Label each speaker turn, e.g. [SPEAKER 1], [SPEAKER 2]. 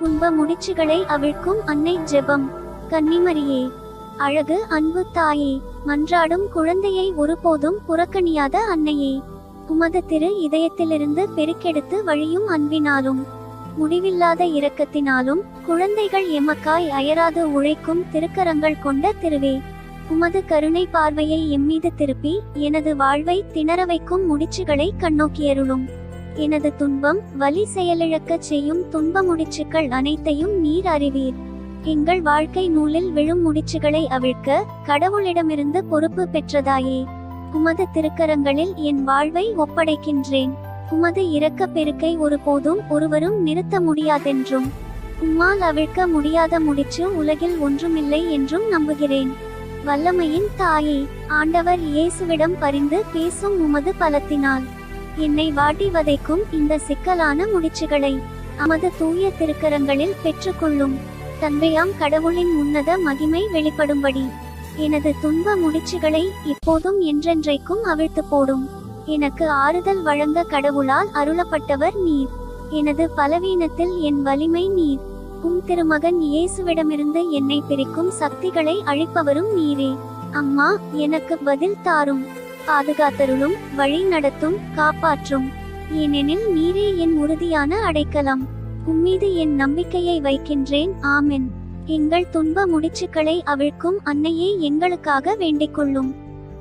[SPEAKER 1] துன்ப முடிச்சுகளை அவிழ்க்கும் அன்னை ஜெபம். கன்னிமரியே அழகு அன்பு தாயே மன்றாடும் குழந்தையை ஒருபோதும் புறக்கணியாத அன்னையே உமது திரு இதயத்திலிருந்து பெருக்கெடுத்து வழியும் அன்பினாலும் முடிவில்லாத இரக்கத்தினாலும் குழந்தைகள் எமக்காய் அயராது உழைக்கும் திருக்கரங்கள் கொண்ட திருவே உமது கருணை பார்வையை எம்மீது திருப்பி எனது வாழ்வை திணற வைக்கும் முடிச்சுகளை கண்ணோக்கியருளும். எனது துன்பம் வலி செயலிழக்கச் செய்யும் துன்ப முடிச்சுக்கள் அனைத்தையும் நீர் அறிவீர். எங்கள் வாழ்க்கை நூலில் விழும் முடிச்சுகளை அவிழ்க்க கடவுளிடமிருந்து பொறுப்பு பெற்றதாயே. உமது திருக்கரங்களில் என் வாழ்வை ஒப்படைக்கின்றேன். உமது இரக்க பெருக்கை ஒருபோதும் ஒருவரும் நிறுத்த முடியாதென்றும். உம்மால் அவிழ்க்க முடியாத முடிச்சு உலகில் ஒன்றுமில்லை என்றும் நம்புகிறேன். வல்லமையின் தாயே ஆண்டவர் இயேசுவிடம் பரிந்து பேசும் உமது பலத்தினால். என்னை வாட்டி வதைக்கும் இந்த சிக்கலான முடிச்சுகளை அமது தூய திருக்கரங்களில் பெற்றுக்கொள்ளும். தந்தையாம் கடவுளின் உன்னத மகிமை வெளிப்படும்படி. எனது துன்ப முடிச்சுகளை இப்போதும் என்றென்றைக்கும் அவிழ்த்து போடும். எனக்கு ஆறுதல் வழங்க கடவுளால் அருளப்பட்டவர் நீர். எனது பலவீனத்தில் என் வலிமை நீர். உம் திருமகன் இயேசுவிடமிருந்து என்னை பிரிக்கும் சக்திகளை அழிப்பவரும் நீரே. அம்மா எனக்கு பதில் தாரும். பாதுகாத்தருளும் வழி நடத்தும் காப்பாற்றும். ஏனெனில் நீரே என் உறுதியான அடைக்கலம். உம்மீது என் நம்பிக்கையை வைக்கின்றேன். ஆமென். எங்கள் துன்ப முடிச்சுக்களை அவிழ்க்கும் அன்னையே எங்களுக்காக வேண்டிக் கொள்ளும்